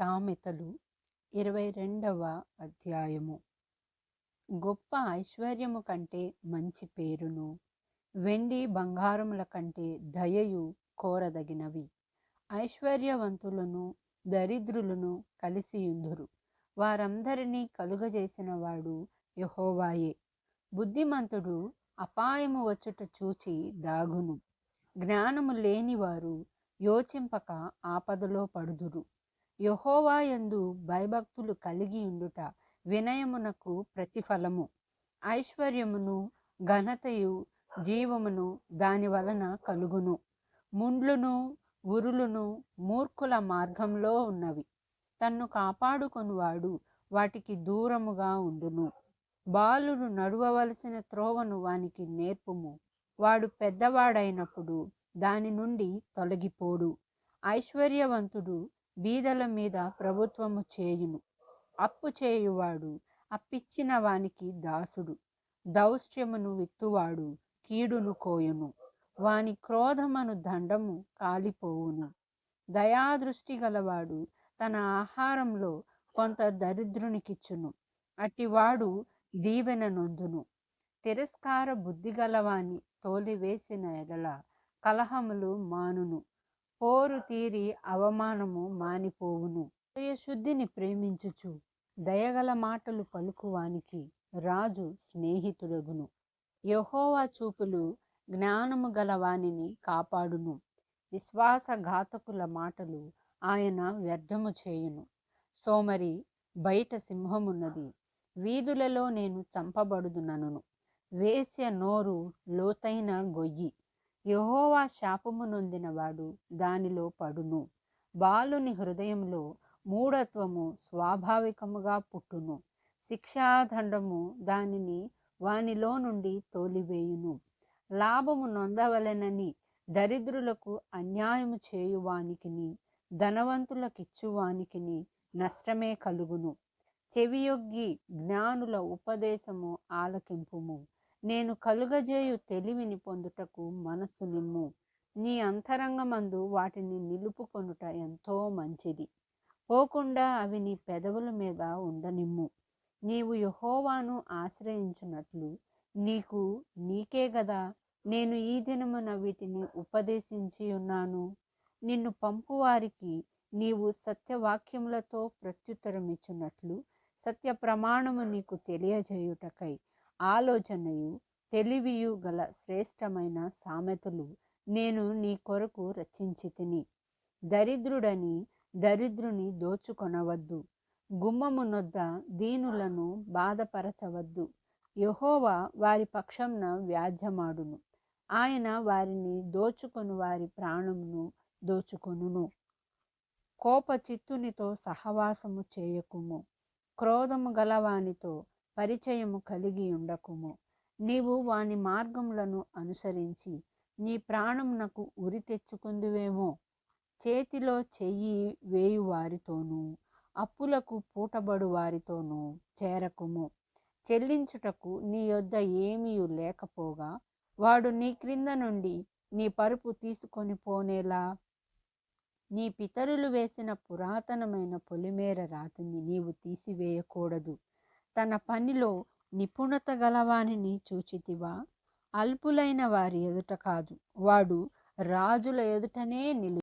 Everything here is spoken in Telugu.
సామెతలు ఇరవై రెండవ అధ్యాయము. గొప్ప ఐశ్వర్యము కంటే మంచి పేరును వెండి బంగారముల కంటే దయయు కోరదగినవి. ఐశ్వర్యవంతులను దరిద్రులను కలిసియుందురు. వారందరినీ కలుగజేసిన వాడు యహోవాయే. బుద్ధిమంతుడు అపాయము వచ్చుట చూచి దాగును. జ్ఞానము లేనివారు యోచింపక ఆపదలో పడుదురు. యహోవాయందు భయభక్తులు కలిగి ఉండుట వినయమునకు ప్రతిఫలము. ఐశ్వర్యమును ఘనతయు జీవమును దాని వలన కలుగును. ముండ్లును ఉరులును మూర్ఖుల మార్గంలో ఉన్నవి. తన్ను కాపాడుకొనివాడు వాటికి దూరముగా ఉండును. బాలుడు నడువవలసిన త్రోవను వానికి నేర్పుము. వాడు పెద్దవాడైనప్పుడు దాని నుండి తొలగిపోడు. ఐశ్వర్యవంతుడు బీదల మీద ప్రభుత్వము చేయును. అప్పు చేయువాడు అప్పిచ్చిన వానికి దాసుడు. దౌష్ట్యమును విత్తువాడు కీడును కోయును. వాని క్రోధమను దండము కాలిపోవును. దయాదృష్టి గలవాడు తన ఆహారంలో కొంత దరిద్రునికిచ్చును. అట్టివాడు దీవెన నొందును. తిరస్కార బుద్ధి గలవాని తోలివేసిన ఎడల కలహములు మానును. పోరు తీరి అవమానము మానిపోవును. శుద్ధిని ప్రేమించుచు దయగల మాటలు పలుకువానికి రాజు స్నేహితుడగును. యహోవా చూపులు జ్ఞానము గలవానిని కాపాడును. విశ్వాసఘాతకుల మాటలు ఆయన వ్యర్థము చేయును. సోమరి బయట సింహమున్నది. వీధులలో నేను చంపబడుదునను వేశ్య నోరు లోతైన గొయ్యి. యహోవా శాపము నొందినవాడు దానిలో పడును. బాలుని హృదయంలో మూఢత్వము స్వాభావికముగా పుట్టును. శిక్షాదండము దానిని వానిలో నుండి తోలివేయును. లాభము నొందవలెనని దరిద్రులకు అన్యాయము చేయువానికిని ధనవంతులకిచ్చువానికిని నష్టమే కలుగును. చెవియొగ్గి జ్ఞానుల ఉపదేశము ఆలకింపుము. నేను కలుగజేయు తెలివిని పొందుటకు మనస్సు నిమ్ము. నీ అంతరంగమందు వాటిని నిలుపుకొనుట ఎంతో మంచిది. పోకుండా అవి నీ పెదవుల మీద ఉండనిమ్ము. నీవు యహోవాను ఆశ్రయించున్నట్లు నీకు నీకే గదా. నేను ఈ దినమున వీటిని ఉపదేశించి ఉన్నాను. నిన్ను పంపువారికి నీవు సత్యవాక్యములతో ప్రత్యుత్తరమిచ్చున్నట్లు సత్య ప్రమాణము నీకు తెలియజేయుటకై ఆలోచనయు తెలివియు గల శ్రేష్టమైన సామెతలు నేను నీ కొరకు రచించి తిని దరిద్రుడని దరిద్రుని దోచుకొనవద్దు. గుమ్మము నొద్ద దీనులను బాధపరచవద్దు. యహోవా వారి పక్షంన వ్యాజ్యమాడును. ఆయన వారిని దోచుకొని వారి ప్రాణమును దోచుకొనును. కోప చిత్తునితో సహవాసము చేయకుము. క్రోధము గలవానితో పరిచయము కలిగి ఉండకుము. నీవు వాని మార్గములను అనుసరించి నీ ప్రాణమునకు ఉరి తెచ్చుకుందువేమో. చేతిలో చెయ్యి వేయు వారితోనూ అప్పులకు పూటబడు వారితోనూ చేరకుము. చెల్లించుటకు నీ యొద్ద ఏమీ లేకపోగా వాడు నీ క్రింద నుండి నీ పరుపు తీసుకొని పోనేలా? నీ పితరులు వేసిన పురాతనమైన పొలిమేర రాతిని నీవు తీసివేయకూడదు. తన పనిలో నిపుణత గలవానిని చూచితివా? అల్పులైన వారి ఎదుట కాదు. వాడు రాజుల ఎదుటనే నిలు